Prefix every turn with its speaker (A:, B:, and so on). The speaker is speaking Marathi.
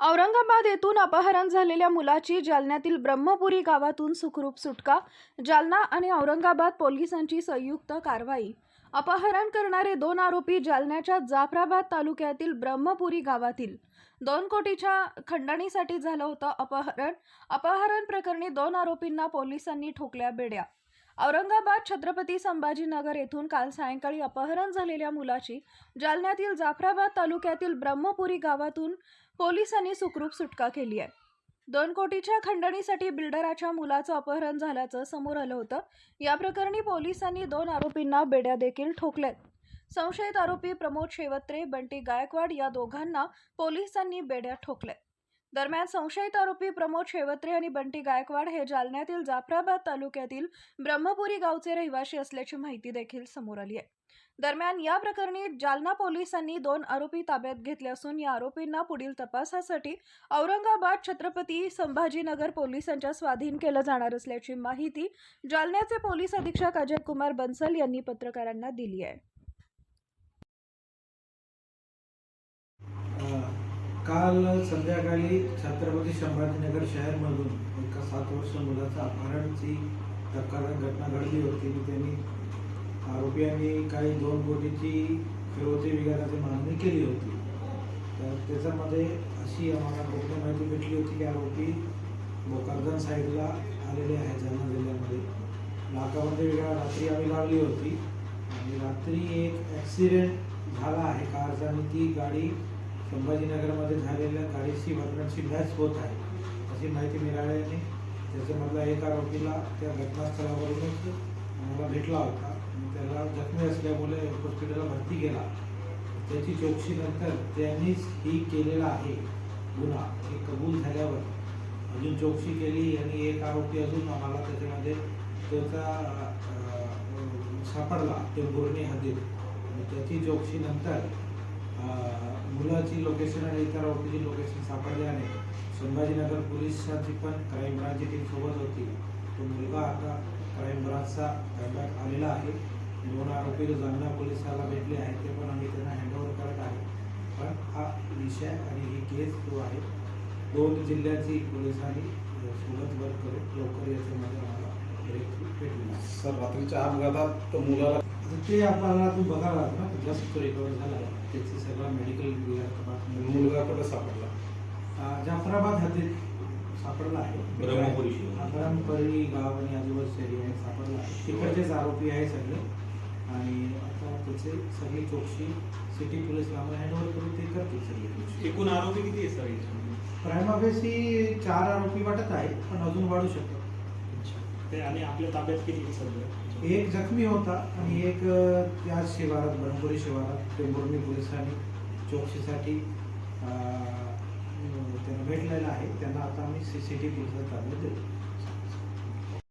A: औरंगाबाद येथून अपहरण झालेल्या मुलाची जालन्यातील ब्रह्मपुरी गावातून सुखरूप सुटका जालना आणि औरंगाबाद पोलिसांची संयुक्त कारवाई. अपहरण करणारे दोन आरोपी जालन्याच्या जाफराबाद तालुक्यातील ब्रह्मपुरी गावातील. दोन कोटीच्या खंडणीसाठी झालं होतं अपहरण. अपहरण प्रकरणी दोन आरोपींना पोलिसांनी ठोकल्या बेड्या. औरंगाबाद छत्रपती संभाजीनगर येथून काल सायंकाळी अपहरण झालेल्या मुलाची जालन्यातील जाफराबाद तालुक्यातील ब्रह्मपुरी गावातून पोलिसांनी सुखरूप सुटका केली आहे. दोन कोटीच्या खंडणीसाठी बिल्डराच्या मुलाचं अपहरण झाल्याचं समोर आलं होतं. या प्रकरणी पोलिसांनी दोन आरोपींना बेड्या देखील ठोकल्यात. संशयित आरोपी प्रमोद शेवत्रे बंटी गायकवाड या दोघांना पोलिसांनी बेड्या ठोकल्या दरम्यान संशयित आरोपी प्रमोद शेवत्रे आणि बंटी गायकवाड हे जालन्यातील जाफराबाद तालुक्यातील ब्रह्मपुरी गावचे रहिवासी असल्याची माहिती देखील समोर आली आहे. दरम्यान या प्रकरणी जालना पोलिसांनी दोन आरोपी ताब्यात घेतले असून या आरोपींना पुढील तपासासाठी औरंगाबाद छत्रपती संभाजीनगर पोलिसांच्या स्वाधीन केलं जाणार असल्याची माहिती जालन्याचे पोलीस अधीक्षक अजय कुमार बन्सल यांनी पत्रकारांना दिली आहे.
B: काल संध्याकाळी छत्रपती संभाजीनगर शहरमधून एका सात वर्ष मुलाचा अपहरणची तक्रार घटना घडली होती. आणि त्यांनी आरोपीयांनी काही दोन कोटीची फिरवती विघाराची मागणी केली होती. तर त्याच्यामध्ये अशी आम्हाला गोपनीय माहिती भेटली होती की आरोपी भोकरदन साईडला आलेले आहेत जालना जिल्ह्यामध्ये. नाकामध्ये वेगळा रात्री आम्ही लावली होती. आणि रात्री एक ॲक्सिडेंट झाला आहे. कारचा आणि ती गाडी संभाजीनगरमध्ये झालेल्या गाडीशी घटनांची मॅच होत आहे अशी माहिती मिळाल्याने त्याच्यामधला एक आरोपीला त्या घटनास्थळावरूनच मला भेटला होता. त्याला जखमी असल्यामुळे हॉस्पिटलला भरती केला. त्याची चौकशीनंतर त्यांनीच ही केलेला आहे गुन्हा. हे कबूल झाल्यावर अजून चौकशी केली आणि एक आरोपी अजून आम्हाला त्याच्यामध्ये त्याचा सापडला. सापडला टेंभुर्णी हद्दीत. त्याची चौकशीनंतर मुलाची लोकेशन आणि इतर आरोपीची लोकेशन सापडल्याने संभाजीनगर पोलिसांची पण क्राईम ब्रांचची टीम सोबत होती. तो मुलगा आता क्राईम ब्रांचचा ताब्यात आलेला आहे. दोन आरोपी जालना पोलिसाला भेटले आहेत ते पण आम्ही त्यांना हँडओव्हर करत आहे. पण हा विषय आणि ही केस जो आहे. दोन जिल्ह्याची पोलिसांनी सोबत वर्क करून लवकर याच्यामध्ये आम्हाला
C: सर रात्रीच्या अपघातात तो मुलाला
B: ते आपल्याला तू बघायला ना जस्ट तो रिकवर झाला आहे. त्याची सगळं मेडिकल
C: मुलगा कुठं सापडला?
B: जाफराबाद हद्दीत सापडला आहे.
C: ब्रह्मपुरी
B: गाव आणि आजूबाजूच्या एरियात सापडला आहे. तिकडचेच आरोपी आहे सगळे. आणि आता त्याचे सगळी चौकशी सिटी पोलीसला आम्हाला हँडओव्हर करून ते करतील सगळी
D: एकूण आरोपी किती आहे सर?
B: प्रायमाफेसी चार आरोपी वाटत आहे पण अजून वाढू शकतो
D: ते आणि आपल्या ताब्यात किती आहे सध्या
B: एक जखमी होता आणि एक त्या शिवारात बनपुरी शिवारात टेंभुर्णी पोलिसांनी चौकशीसाठी त्यांना भेटलेला आहे. त्यांना आता आम्ही सी सी टी व्हीचा ताब्यात देतो.